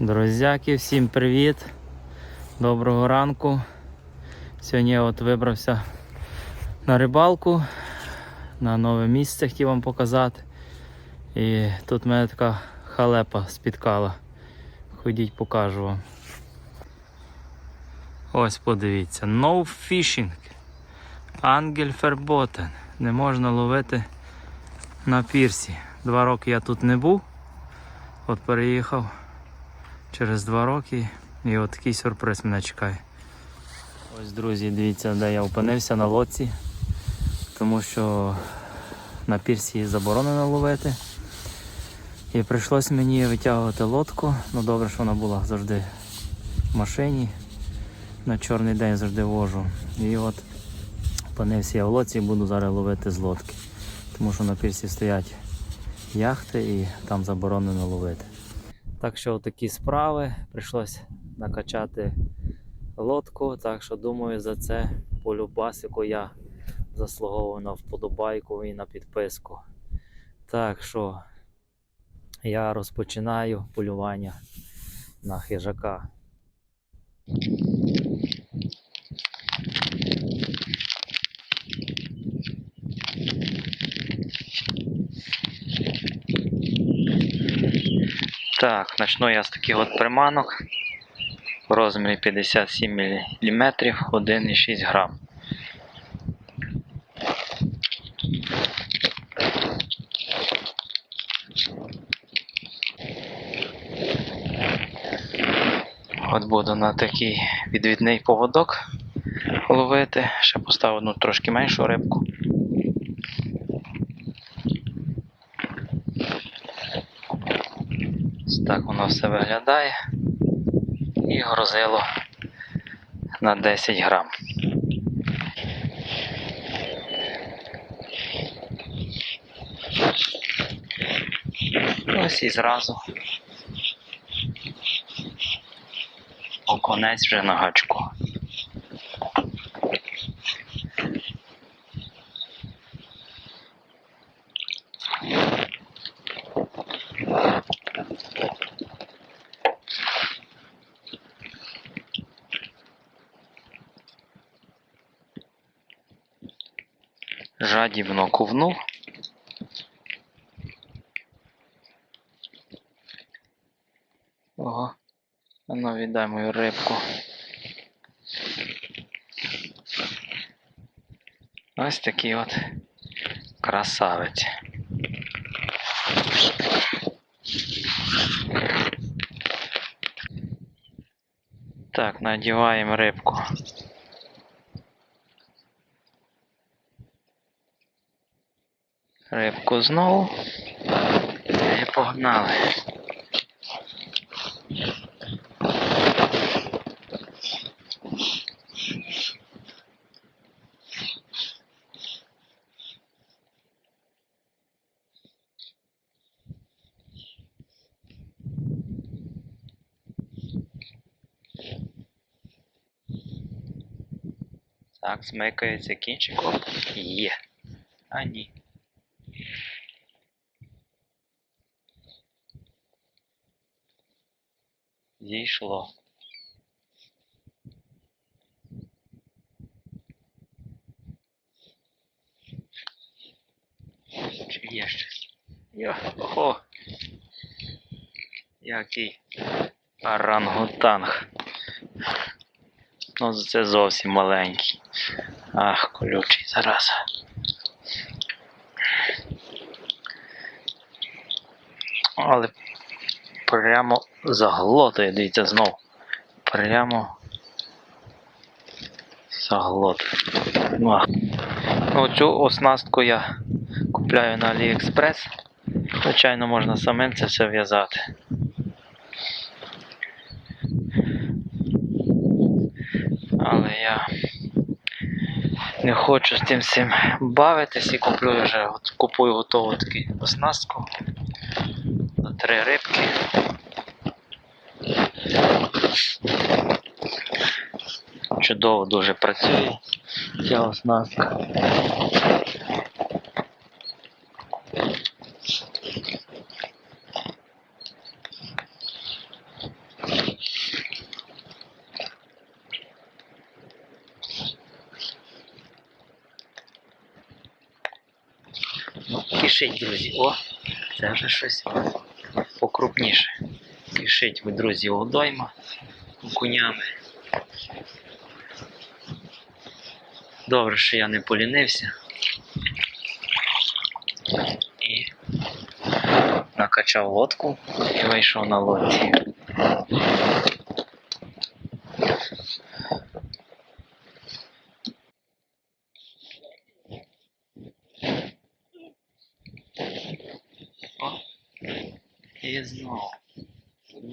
Друзяки, всім привіт! Доброго ранку. Сьогодні я от вибрався на рибалку, на нове місце хотів вам показати. І тут мене така халепа спіткала. Ходіть, покажу вам. Ось подивіться. No fishing. Ангель Ферботен. Не можна ловити на пірсі. Два роки я тут не був. От переїхав через два роки і от такий сюрприз мене чекає. Ось, друзі, дивіться, де я опинився на лодці, тому що на пірсі заборонено ловити. І прийшлось мені витягувати лодку. Ну добре, що вона була завжди в машині. На чорний день завжди вожу. І от опинився я в лодці і буду зараз ловити з лодки. Тому що на пірсі стоять яхти і там заборонено ловити. Так що такі справи. Прийшлось накачати лодку. Так що думаю, за це полюбасику я заслуговую на вподобайку і на підписку. Так що я розпочинаю полювання на хижака. Так, почну я з таких от приманок в розмірі 57 мм 1,6 грам. От буду на такий відвідний поводок ловити. Ще поставив одну трошки меншу рибку. Ось так воно все виглядає. І грозило на 10 грам. Ось і зразу. Оконець вже на гачку. Жадібно ковнув. Ого, ну віддай мою рибку. Ось такий от красавець. Так, надіваємо рибку. Рибку знову. І погнали. Так, смикається кінчик. Оп. Є. А ні. Зійшло. Чи є щось? Йо, ого. Який орангутанг. Ну, це зовсім маленький. Ах, колючий зараз. Але прямо заглотує, дивіться знов. Прямо заглотує. Ну, а. Ну, цю оснастку я купляю на AliExpress. Звичайно, можна самим це все в'язати. Але я не хочу з тим всім бавитись і куплю вже, купую готову таку оснастку на три рибки. Чудово дуже працює ця оснастка. Ну, друзі, о, це вже щось. Покрупніше. Кишить ви, друзі, водойма окунями. Добре, що я не полінився. І накачав лодку і вийшов на лодці. І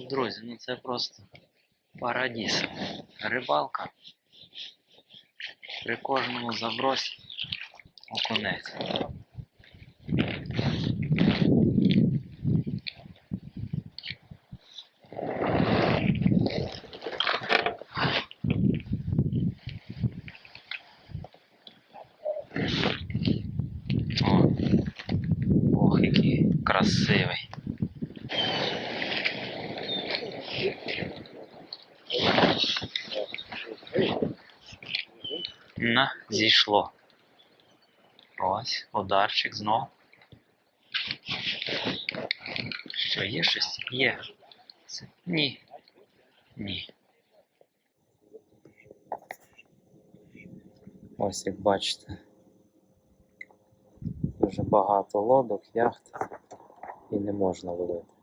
друзі, ну це просто парадіс. Рибалка. При кожному забросі окунець. О, ох, який красивий. На, зійшло. Ось, ударчик знов. Що, є щось? Є. Це- Ні. Ні. Ось як бачите. Дуже багато лодок, яхт і не можна ловити.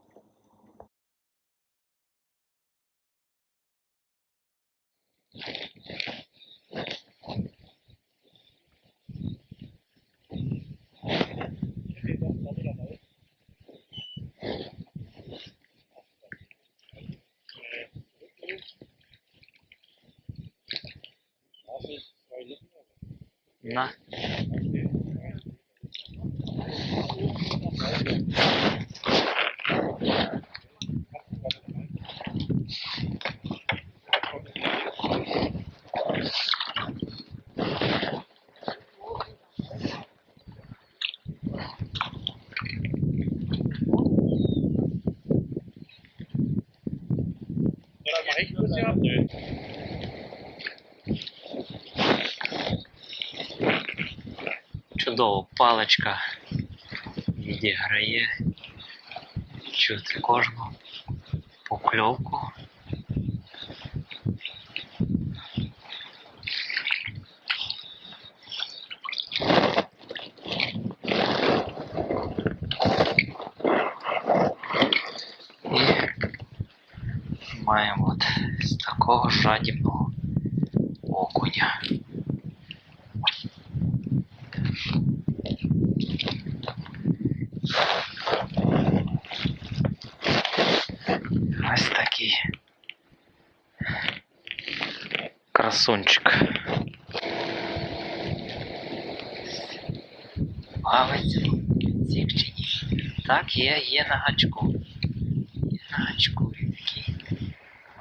На. Паличка відіграє. Чути кожну покльовку. І маємо от з такого жадібного окуня. Ось такий красунчик. Плавець, цік чи ні? Так, є, є на гачку. Є на гачку такий.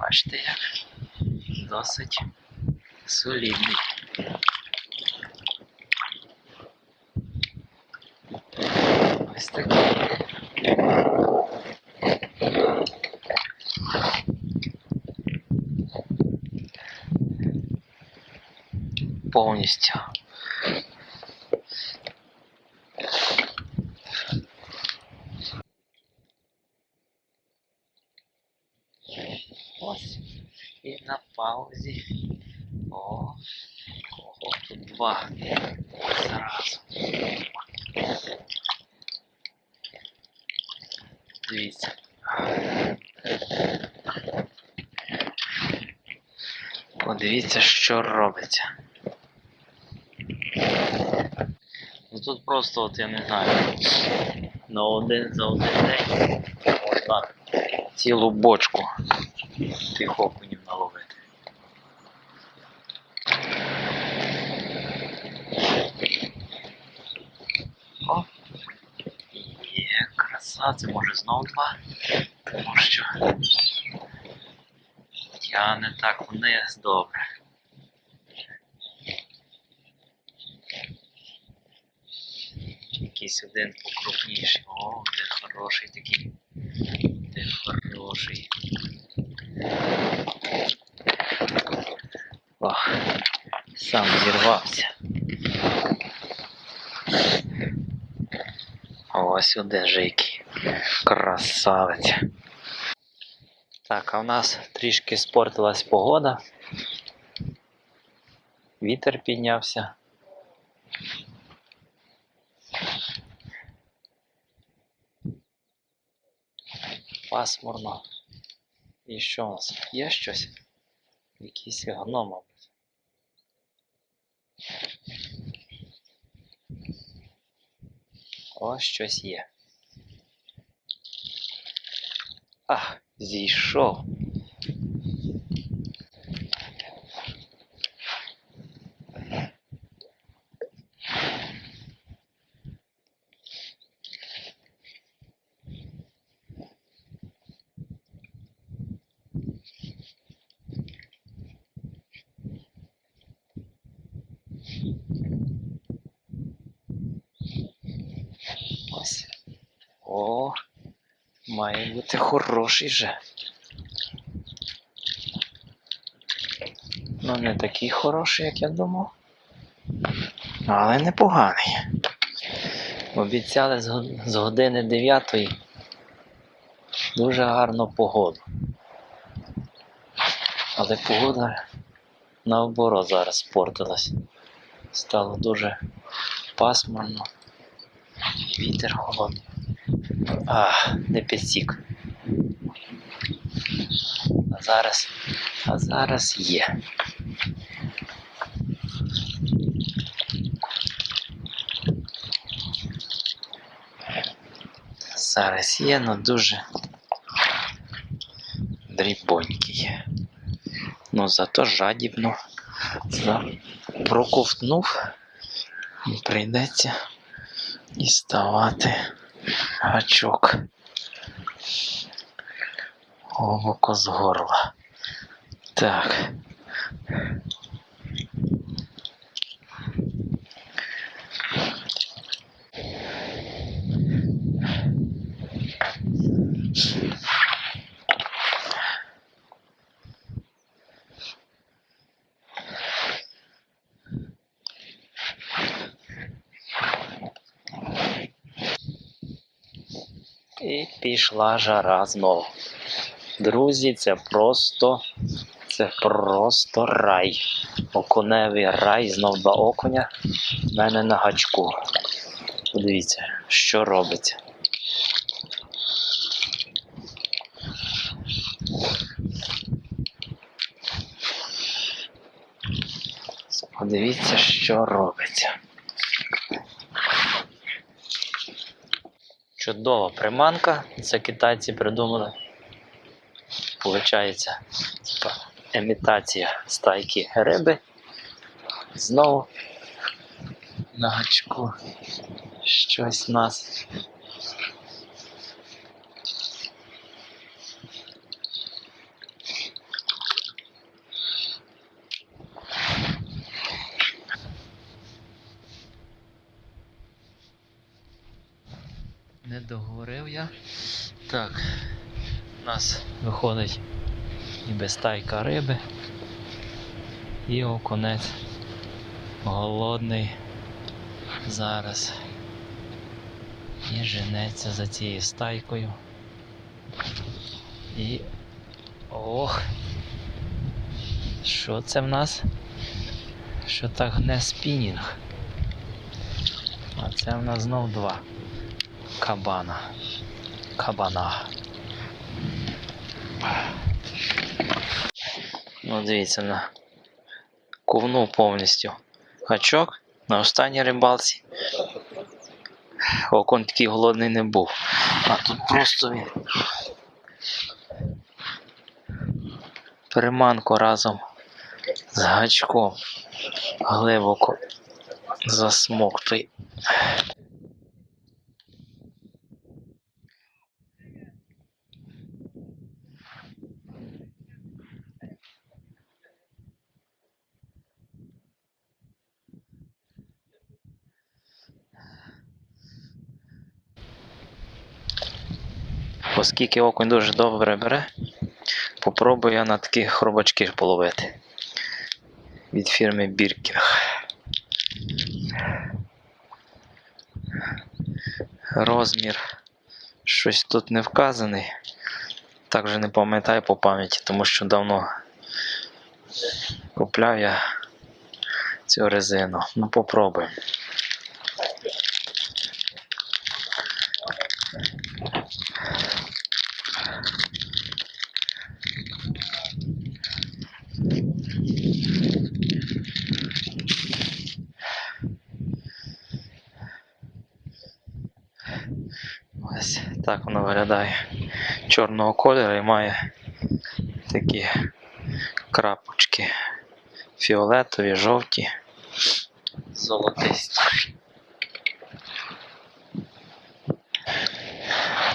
Бачите як? Досить солідний. Ось такий. Повністю. Ось. І на паузі. О, ого, тут два зразу. Дивіться. Подивіться, що робиться. Ну тут просто от я не знаю. На один за один день можна цілу бочку тих окунів наловити. О! Є краса, це може знов два. Тому що тягне так вниз добре. Якийсь один покрупніший. О, де хороший такий. Де хороший. Ох, сам зірвався. Ось один же який. Красавець. Так, а в нас трішки спортилась погода. Вітер піднявся. Пасмурно. І що у нас? Є щось? Якісь гно, мабуть. Ось щось є. А, зійшов. Ось. О, має бути хороший же. Ну, не такий хороший, як я думав. Але непоганий. Обіцяли з години 9 дуже гарну погоду. Але погода наоборот зараз спортилась. Стало дуже пасмурно. Вітер холодний. А, не підсік. А зараз. А зараз є. Зараз є, але дуже дрібонький. Ну зато жадібно проковтнув і прийдеться діставати гачок глибоко з горла. Так. І пішла жара знову. Друзі, це просто. Це просто рай. Окуневий рай, знов два окуня. В мене на гачку. Подивіться, що робиться. Подивіться, що робиться. Чудова приманка. Це китайці придумали. Получається, типа, імітація стайки риби. Знову на гачку щось нас. Не договорив я. Так, у виходить ніби стайка риби. І окунець голодний зараз. І женеться за цією стайкою. І. Ох! Що це в нас? Що так гне спінінг? А це в нас знов два кабана. Кабана. Ну, дивіться на ковнув повністю гачок на останній рибалці. Окон такий голодний не був. А тут просто він. Приманку разом з гачком глибоко засмоктує. Оскільки окунь дуже добре бере, попробую я на такі хробачки половити. Від фірми Біркінг. Розмір щось тут не вказаний. Так вже не пам'ятаю по пам'яті, тому що давно купляв я цю резину. Ну попробуємо. Ось так воно виглядає чорного кольору і має такі крапочки фіолетові, жовті, золотисті.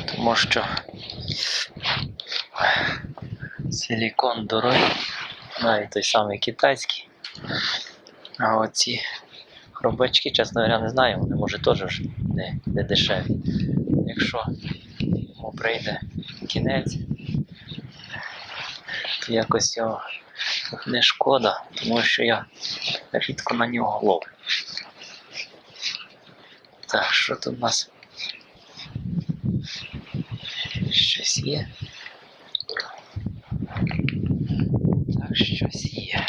Тому що силікон дорогий, навіть той самий китайський. А оці хробачки, чесно говоря, не знаю, вони може теж не, не дешеві. Якщо прийде кінець, то якось його не шкода, тому що я рідко на нього ловлю. Так, що тут у нас? Щось є. Так, щось є.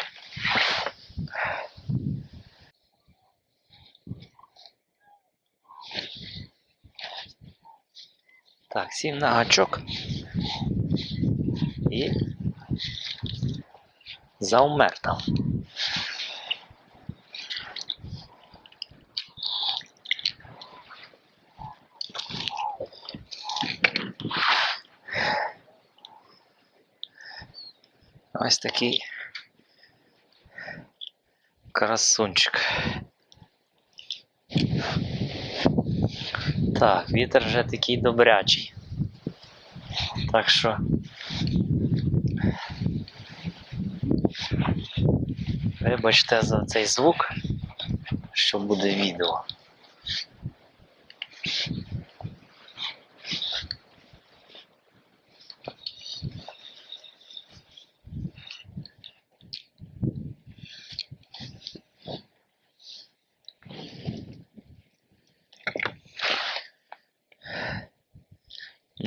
Так, сів на гачок. І заумер там. Ось такий красунчик. Так, вітер вже такий добрячий. Так що. Вибачте за цей звук, що буде відео.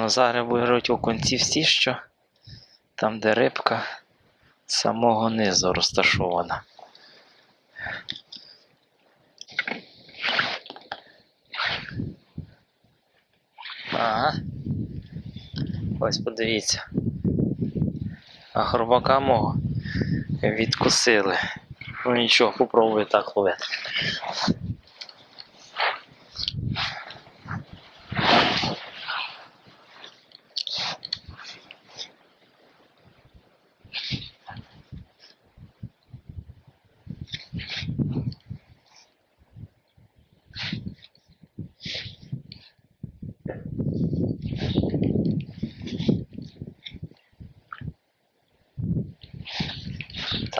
Назари беруть у кінці всі, що там, де рибка з самого низу розташована. Ага. Ось подивіться. А хробака мого відкусили. Ну нічого, попробую так ловити.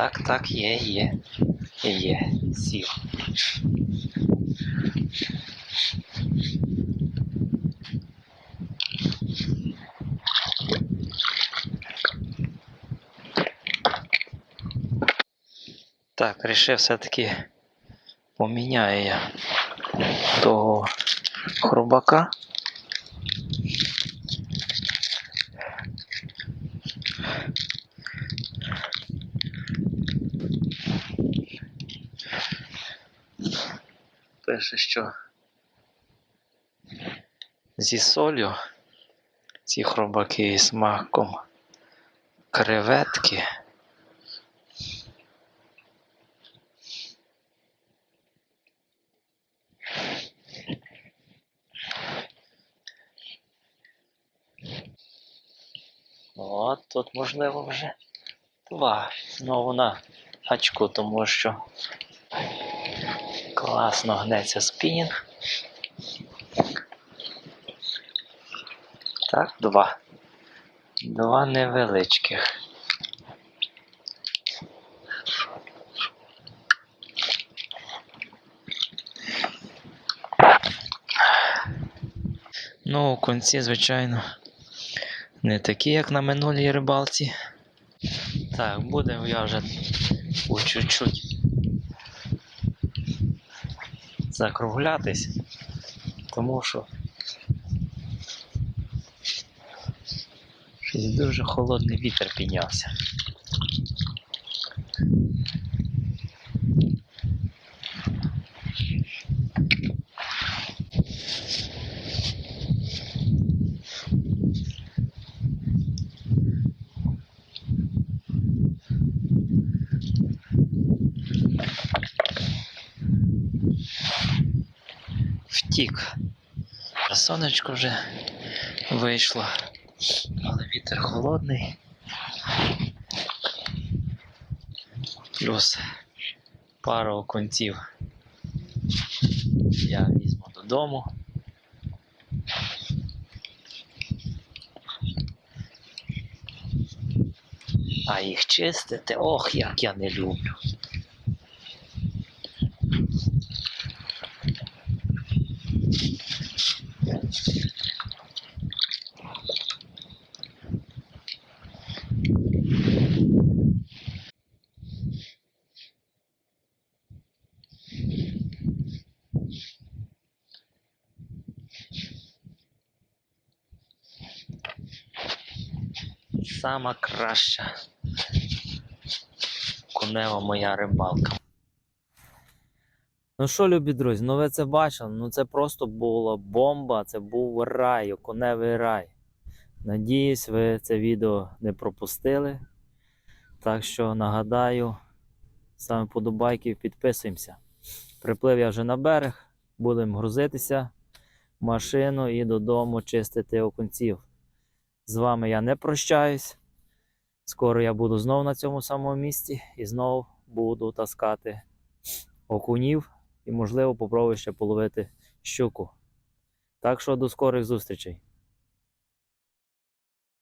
Так, так, є, є. Є, сів. Так, рішив все-таки поміняю я того хробака. Пише, що зі солью ці хробаки і смаком креветки. От тут можливо вже два. Знову на гачку, тому що класно гнеться спінінг. Так, два. Два невеличких. Ну, у кінці, звичайно, не такі, як на минулій рибалці. Так, буде я вже по чуть-чуть закруглятись, тому що щось дуже холодний вітер піднявся. Сонечко вже вийшло. Але вітер холодний. Плюс пару окунців я візьму додому. А їх чистити, ох, як я не люблю. Сама краща конева моя рибалка. Ну що, любі друзі, ну ви це бачили? Ну це просто була бомба, це був рай, оконевий рай. Надіюсь, ви це відео не пропустили. Так що нагадаю, саме подобайки підписуємося. Приплив я вже на берег, будемо грузитися в машину і додому чистити окунців. З вами я не прощаюсь. Скоро я буду знову на цьому самому місці і знову буду таскати окунів і, можливо, попробую ще половити щуку. Так що до скорих зустрічей.